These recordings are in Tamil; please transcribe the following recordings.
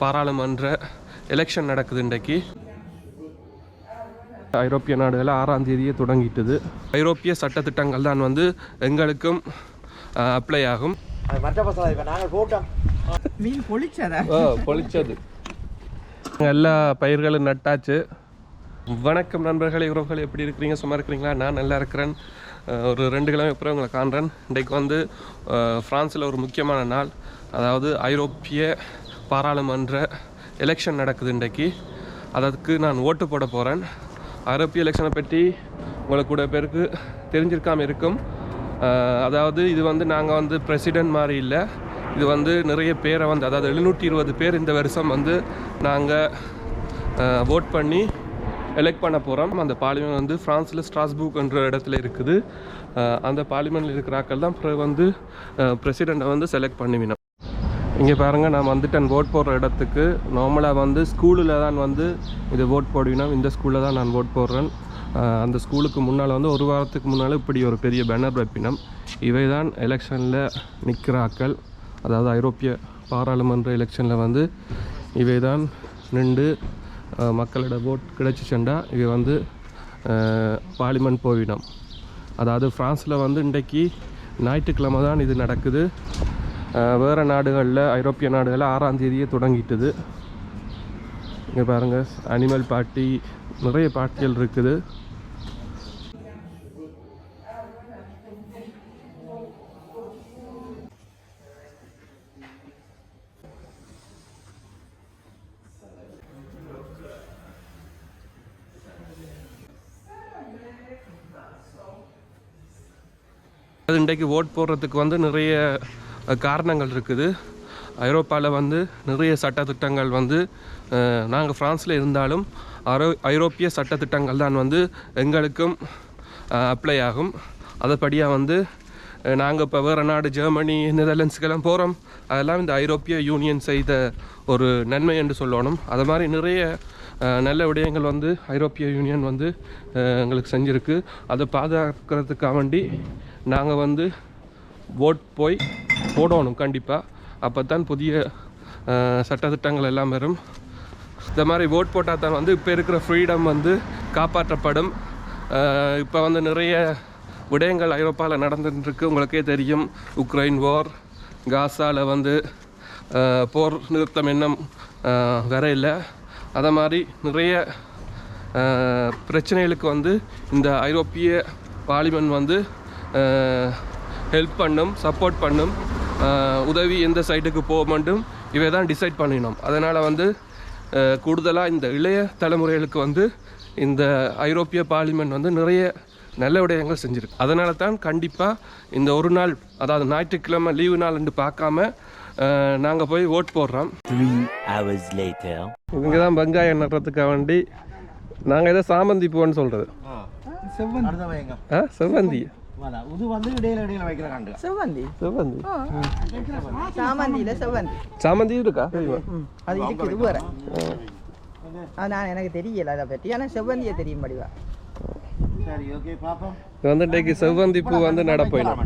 பாராளுமன்ற எலெக்ஷன் நடக்குது இன்றைக்கு. ஐரோப்பிய நாடுகள் ஆறாம் தேதியே தொடங்கிட்டது. ஐரோப்பிய சட்டத்திட்டங்கள் தான் வந்து எங்களுக்கும் அப்ளை ஆகும். பொழிச்சதா? எல்லா பயிர்களும் நட்டாச்சு. வணக்கம் நண்பர்களே உறவுகள் எப்படி இருக்கிறீங்க? சும்மா இருக்கிறீங்களா? நான் நல்லா இருக்கிறேன். ஒரு ரெண்டு கிழமை அப்புறம் உங்களை காண்றேன். இன்றைக்கு வந்து ஃப்ரான்ஸில் ஒரு முக்கியமான நாள். அதாவது ஐரோப்பிய பாராளுமன்ற எலெக்ஷன் நடக்குது இன்றைக்கு. அதற்கு நான் ஓட்டு போட போகிறேன் ஐரோப்பிய எலெக்ஷனை பற்றி உங்களுக்கு கூட பேருக்கு தெரிஞ்சிருக்காமல் இருக்கும். அதாவது இது வந்து நாங்கள் வந்து பிரசிடென்ட் மாதிரி இல்லை. இது வந்து நிறைய பேரை வந்து அதாவது எழுநூற்றி இருபது பேர் இந்த வருஷம் வந்து நாங்கள் ஓட் பண்ணி எலெக்ட் பண்ண போகிறோம் அந்த பார்லிமெண்ட் வந்து ஃப்ரான்ஸில் ஸ்ட்ராஸ்பூக் என்ற இடத்துல இருக்குது. அந்த பார்லிமெண்ட்டில் இருக்கிற ஆக்கள் தான் பிறகு வந்து பிரசிடெண்ட்டை வந்து செலக்ட் பண்ணுவினோம். இங்கே பாருங்கள் நான் வந்துட்டேன் ஓட் போடுற இடத்துக்கு. நார்மலாக வந்து ஸ்கூலில் தான் வந்து இது ஓட் போடுவினோம் இந்த ஸ்கூலில் தான் நான் ஓட் போடுறேன். அந்த ஸ்கூலுக்கு முன்னால் வந்து ஒரு வாரத்துக்கு முன்னால் இப்படி ஒரு பெரிய பேனர் வைப்பினம். இவை தான் எலெக்ஷனில் நிற்கிற ஆட்கள் அதாவது ஐரோப்பிய பாராளுமன்ற எலெக்ஷனில் வந்து இவை தான் நின்று மக்களோட ஓட் கிடைச்சிச்சுண்டா இவை வந்து பார்லிமெண்ட் போவினம். அதாவது ஃப்ரான்ஸில் வந்து இன்றைக்கு ஞாயிற்றுக்கிழமை தான் இது நடக்குது. வேறு நாடுகளில் ஐரோப்பிய நாடுகளில் ஆறாம் தேதியே தொடங்கிட்டுது. இங்கே பாருங்கள் அனிமல் பாட்டி நிறைய பாட்டிகள் இருக்குது. அது இன்றைக்கு ஓட் போடுறதுக்கு வந்து நிறைய காரணங்கள் இருக்குது. ஐரோப்பாவில் வந்து நிறைய சட்டத்திட்டங்கள் வந்து நாங்கள் ஃப்ரான்ஸில் இருந்தாலும் அரோ ஐரோப்பிய சட்டத்திட்டங்கள் தான் வந்து எங்களுக்கும் அப்ளை ஆகும். அதைப்படியாக வந்து நாங்கள் இப்போ வேறு நாடு ஜெர்மனி நெதர்லாண்ட்ஸுக்கெல்லாம் போகிறோம் அதெல்லாம் இந்த ஐரோப்பிய யூனியன் செய்த ஒரு நன்மை என்று சொல்லணும். அது மாதிரி நிறைய நல்ல விடயங்கள் வந்து ஐரோப்பிய யூனியன் வந்து எங்களுக்கு செஞ்சுருக்கு. அதை பாதுகாக்கிறதுக்காக வேண்டி நாங்கள் வந்து ஓட் போய் போடணும் கண்டிப்பாக அப்போ தான் புதிய சட்டத்திட்டங்கள் எல்லாம் வரும். இந்த மாதிரி ஓட் போட்டால் தான் வந்து இப்போ இருக்கிற ஃப்ரீடம் வந்து காப்பாற்றப்படும். இப்போ வந்து நிறைய விடயங்கள் ஐரோப்பாவில் நடந்துட்டுருக்கு. உங்களுக்கே தெரியும் உக்ரைன் வார் காசாவில் வந்து போர் நிறுத்தம் இன்னும் அஹ், இல்லை அதை மாதிரி நிறைய பிரச்சனைகளுக்கு வந்து இந்த ஐரோப்பிய பார்லிமெண்ட் வந்து ஹெல்ப் பண்ணும் சப்போர்ட் பண்ணும் உதவி எந்த சைட்டுக்கு போக வேண்டும் இவை தான் டிசைட் பண்ணினோம். அதனால் வந்து கூடுதலாக இந்த இளைய தலைமுறைகளுக்கு வந்து இந்த ஐரோப்பிய பார்லிமெண்ட் வந்து நிறைய நல்ல விடயங்கள் செஞ்சுருக்கு. அதனால தான் கண்டிப்பாக இந்த ஒரு நாள் அதாவது ஞாயிற்றுக்கிழமை லீவு நாள்னு பார்க்காம நாங்கள் போய் ஓட் போடுறோம். Three hours later. இவங்க தான் வெங்காயம் நடுறதுக்காக வேண்டி. நாங்கள் ஏதோ சாமந்தி பூன்னு சொல்கிறது செவ்வந்தி. செவ்வந்தி வேணாம். இது வந்து இடையில இடையில வைக்கிற கண்டு. செவ்வந்தி. செவ்வந்தி. சாமந்தியில செவ்வந்தி. சாமந்தி இருக்கா? அது இருக்குது நான் எனக்கு தெரியல அதை பற்றி ஆனால் செவ்வந்தியை தெரியும் படிவா. வந்து இன்றைக்கு செவ்வந்தி பூ வந்து நடப்போயிடும்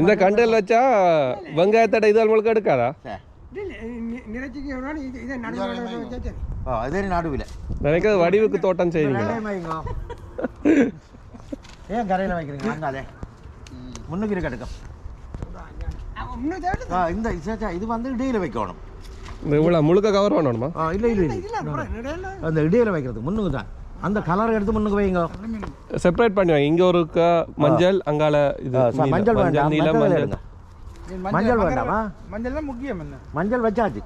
இந்த கண்டில் வச்சா வெங்காயத்தடை இதழ் முழுக்க எடுக்காதா? ஆ அதே நடுவில். நினைக்கிறது வடிவுக்கு தோட்டம் செய்வீங்க வைங்க ஏன் கரையில் வைக்கிறீங்க? வாங்காதே. முன்னுக்கு இருக்க எடுக்கும் ஆ இந்த சேச்சா இது வந்து இடையில வைக்கணும். இவ்வளோ முழுக்க கவர் பண்ணணுமா? ஆ இல்லை இல்லை இல்லை. அந்த இடையில வைக்கிறது முன்னுக்கு தான். அந்த கலர் எடுத்து முன்னுக்கு வைங்க. செப்பரேட் பண்ணுவாங்க இங்க ஒரு மஞ்சள் அங்கால இது மஞ்சள் வேண்டாம். நீலம் மஞ்சள் மஞ்சள். மஞ்சள் வேண்டாமா மஞ்சள் தான் முக்கியம் என்ன? மஞ்சள் வச்சாச்சு.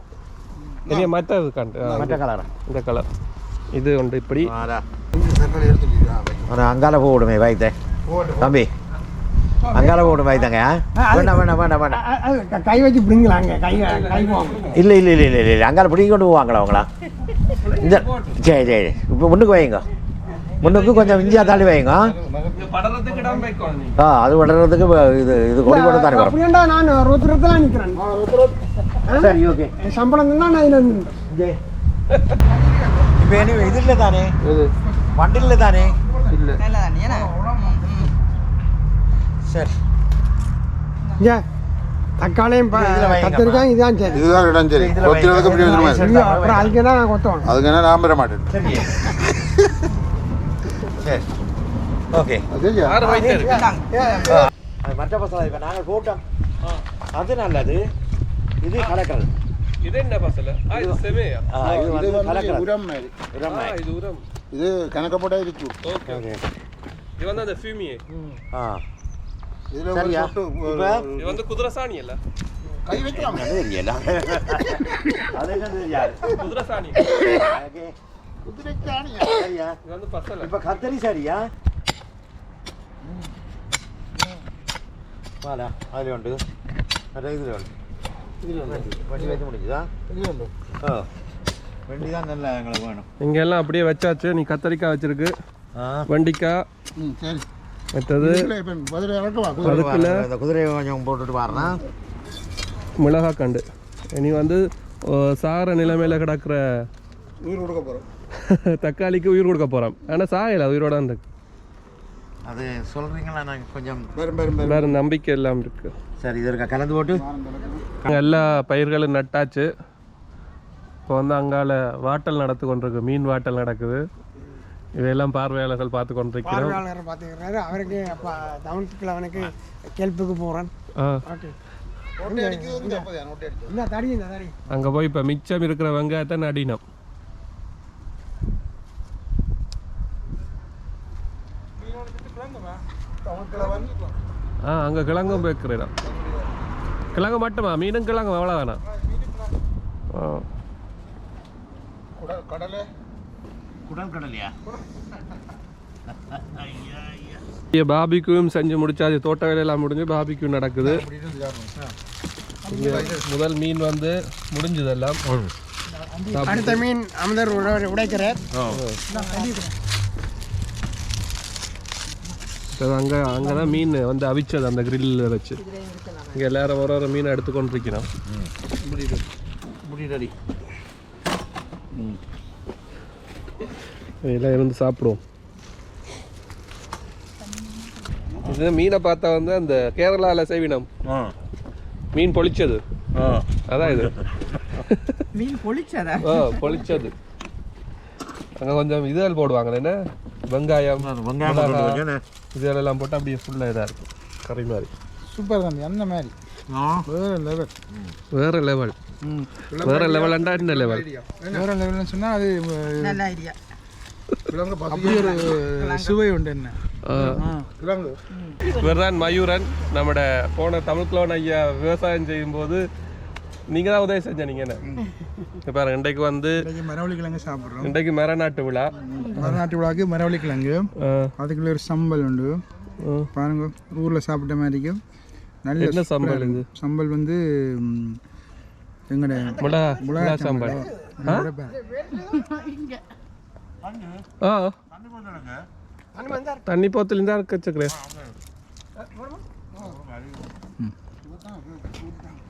ஆ, மற்ற கலரா இந்த கலர் இது உண்டு இப்படி. ஆடா அங்கால போடுமே வைத்தேன் தம்பி அங்கால போடும் வைத்தங்க வேண்டாம் வேண்டாம் வேண்டாம் வேண்டாம். கை வச்சு பிடிங்களாங்க கை கை இல்லை இல்லை இல்லை இல்லை இல்லை அங்கால பிடிங்கி கொண்டு போவாங்களா அவங்களா? இந்த சரி சரி இப்போ முன்னுக்கு வைங்க முன்னுக்கு கொஞ்சம் இஞ்சியா தள்ளி வைங்க. ஆ அது விடுறதுக்கு இது இது கொடி போட்டு தானே வரும். நான் ருத்ரத்தில் நிற்கிறேன் சரி ஓகே. சம்பளம் தான் நான் இப்போ என்ன இதில் தானே? இது வண்டியில் தானே? இல்ல. சரி. இங்க தக்காளியும். கத்திரிக்காயும் இதான் சரி. இதுதான் இடம் சரி. இதுல கொத்தினதுக்கு. பிரயோஜனமா அப்புறம் அதுக்கு தான் கொத்தணும் அதுக்கு என்ன நான் பெற மாட்டேன். சரி. சரி. ஓகே. மற்ற பசங்க இப்போ நாங்கள் போட்டோம் அது நல்லது. இது கலக்கிறது இது என்ன பசல இது செமையா இது வந்து கலக்கிறது உரம் மாதிரி உரம் ஆ இது உரம் இது கணக்க போட்டா இருக்கு ஓகே ஓகே இது வந்து அந்த ஃபியூமியே ஆ இதுல ஒரு சொட்டு இது வந்து குதிரை சாணி இல்ல கை வைக்கலாம் அது தெரியல அது என்ன தெரியாது குதிரை சாணி ஓகே குதிரைக்கு ஆணியா? சரியா இது வந்து பசல இப்போ கத்தரி சரியா வாடா அதில் உண்டு மற்ற இதில் உண்டு இதில் உண்டு வண்டி வைக்க முடிஞ்சுதா? ஓ வண்டி தான் நல்லா எங்களுக்கு வேணும். இங்க எல்லாம் அப்படியே வச்சாச்சு. நீ கத்தரிக்காய் வச்சிருக்கு. வெண்டிக்காய். மற்றது குதிரை? கொஞ்சம் போட்டுட்டு பாருனா மிளகாய் கண்டு இனி வந்து சார நிலைமையில கிடக்குற உயிர் கொடுக்க போறோம். தக்காளிக்கு உயிர் கொடுக்க போறோம். ஆனா சாயல உயிரோட இருக்கு. அது சொல்கிறீங்களா நாங்கள் கொஞ்சம் வேற நம்பிக்கை எல்லாம் இருக்கு. சரி இது இருக்கா? கலந்து போட்டு? எல்லா பயிர்களும் நட்டாச்சு. இப்போ வந்து அங்கால வாட்டல் நடத்து கொண்டிருக்கு. மீன் வாட்டல் நடக்குது. இதையெல்லாம் பார்வையாளர்கள் பார்த்து கொண்டிருக்கிறோம். பார்வையாளர் பார்த்துக்கிறாரு அவருக்கு அவனுக்கு கெல்ப்புக்கு போகிறேன் அங்க போய் இப்போ மிச்சம் இருக்கிற வெங்காயத்தை நடினோம் ஆ அங்க கிழங்கும் வைக்கிறோம் கிழங்கு மட்டுமா மீனும் கிழங்கு எவ்வளோ வேணாம் பாபிக்யூவும் செஞ்சு முடிச்சாச்சு. தோட்ட வேலையெல்லாம் முடிஞ்சு பாபிக்யூ நடக்குது. முதல் மீன் வந்து முடிஞ்சதெல்லாம். அடுத்த மீன் அமதர் உட- உடைக்கிறார். அங்கே அங்கே தான் மீன் வந்து அவிச்சது அந்த கிரில்லில் வச்சு. இங்கே எல்லாரும் ஒரு ஒரு மீனை எடுத்து கொண்டிருக்கிறோம் முடியலடி இதெல்லாம் இருந்து சாப்பிடுவோம். இது மீனை பார்த்தா வந்து அந்த கேரளாவில் செய்வினம் ஆ. மீன் பொளிச்சது ஆ. அதான் இது. மீன் பொளிச்சதா ஆ பொளிச்சது அங்கே கொஞ்சம் இதுகள் போடுவாங்க என்ன? வெங்காயம் வெங்காயம். இதெல்லாம் போட்டு அப்படியே ஃபுல்லாக இதாக இருக்கும் கறி மாதிரி. சூப்பர் தம்பி அந்த மாதிரி. வேற லெவல் வேற லெவல் வேற லெவலண்டா என்ன லெவல் வேற லெவல்னு சொன்னால் அது நல்ல ஐடியா கிழங்கு பசி அப்படி ஒரு சுவை உண்டு என்ன? கிழங்கு இவர்தான் மயூரன். நம்மட போன தமிழ்குலோன் ஐயா விவசாயம் செய்யும்போது நீங்கள் தான் உதவி செஞ்ச நீங்கள் என்ன? பாருங்க இன்றைக்கு வந்து மரவள்ளி கிழங்கு சாப்பிட்றோம். இன்றைக்கு மரநாட்டு விழா. மரநாட்டு விழாக்கு மரவள்ளி கிழங்கு. அதுக்குள்ள ஒரு சம்பல் உண்டு. பாருங்க ஊரில் சாப்பிட்ட மாதிரிக்கும் நல்ல சம்பல் சம்பல் வந்து எங்கட? மிளகா மிளகா சாம்பார் ஆ? தண்ணி போத்துல இருந்தா வச்சுக்கிறேன்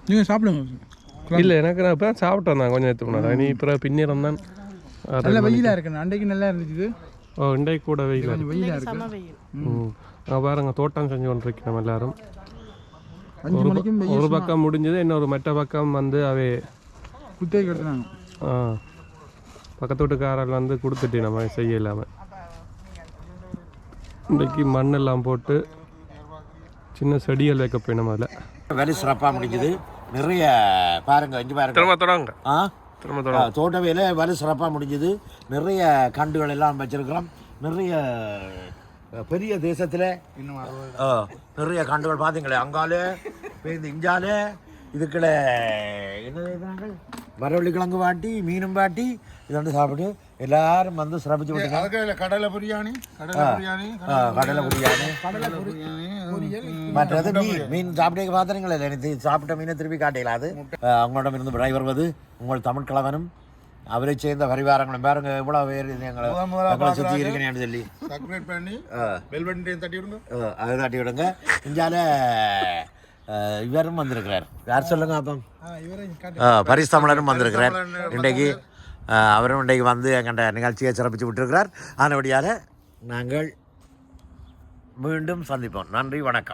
நீங்கள் சாப்பிடுங்க. இல்லை எனக்கு நான் இப்போ சாப்பிட்டேன் நான் கொஞ்சம் எடுத்து போனேன் நீ இப்போ பின்னிறம் தான். நல்ல வெயிலாக இருக்கு அன்றைக்கு நல்லா இருந்துச்சு ஓ இன்றைக்கு கூட வெயிலாக இருக்கு. ம். நான் பாருங்க தோட்டம் செஞ்சு கொண்டிருக்கிறோம் எல்லாரும். ஒரு பக்கம் முடிஞ்சது இன்னொரு மற்ற பக்கம் வந்து அவே குத்தகை எடுத்துனாங்க ஆ. பக்கத்து வீட்டுக்காரர் வந்து கொடுத்துட்டு நம்ம செய்ய இல்லாமல் இன்றைக்கு மண்ணெல்லாம் போட்டு சின்ன செடிகள் வைக்க போயிடும் அதில். வேலை சிறப்பாக முடிஞ்சது. நிறைய பாருங்க இங்கே பாருங்க. திரும்ப தொடங்க. ஆ? திரும்ப ஆ, தோட்ட வேலை வேலை சிறப்பாக முடிஞ்சது. நிறைய கண்டுகள் எல்லாம் வச்சிருக்கிறோம். நிறைய பெரிய தேசத்தில் நிறைய கண்டுகள் பார்த்தீங்களே அங்காலே பேருந்து இஞ்சாலே இதுக்குள்ள என்ன வரவள்ளி கிழங்கு வாட்டி மீனும் வாட்டி இதை வந்து சாப்பிட்டு எல்லாரும் வந்து சிறப்பிச்சு இல்ல கடலை பிரியாணி கடலை பிரியாணி கடலை பிரியாணி பிரியாணி மற்றது மீன் மீன் சாப்பிட்டே பார்த்துறீங்களா எனக்கு சாப்பிட்ட மீனை திருப்பி காட்டிங்களா அது அஹ், அவங்களிடம் இருந்து விடை வருவது உங்கள் தமிழ் கலவனும் அவரை சேர்ந்த பரிவாரங்களும் பாருங்க எவ்வளவு பேர் எங்களை சுற்றி. இருக்கேன்னு சொல்லி பண்ணி. பெல் தட்டி விடுங்க அதை தாட்டி விடுங்க இஞ்சால இவரும் வந்திருக்கிறார் யார் சொல்லுங்க அப்போ பரிசு தமிழரும் வந்திருக்கிறார் இன்றைக்கு அவரும் இன்றைக்கு வந்து எங்கள்கிட்ட நிகழ்ச்சியை சிறப்பித்து விட்டுருக்கிறார். அதனபடியால் நாங்கள் மீண்டும் சந்திப்போம். நன்றி வணக்கம்.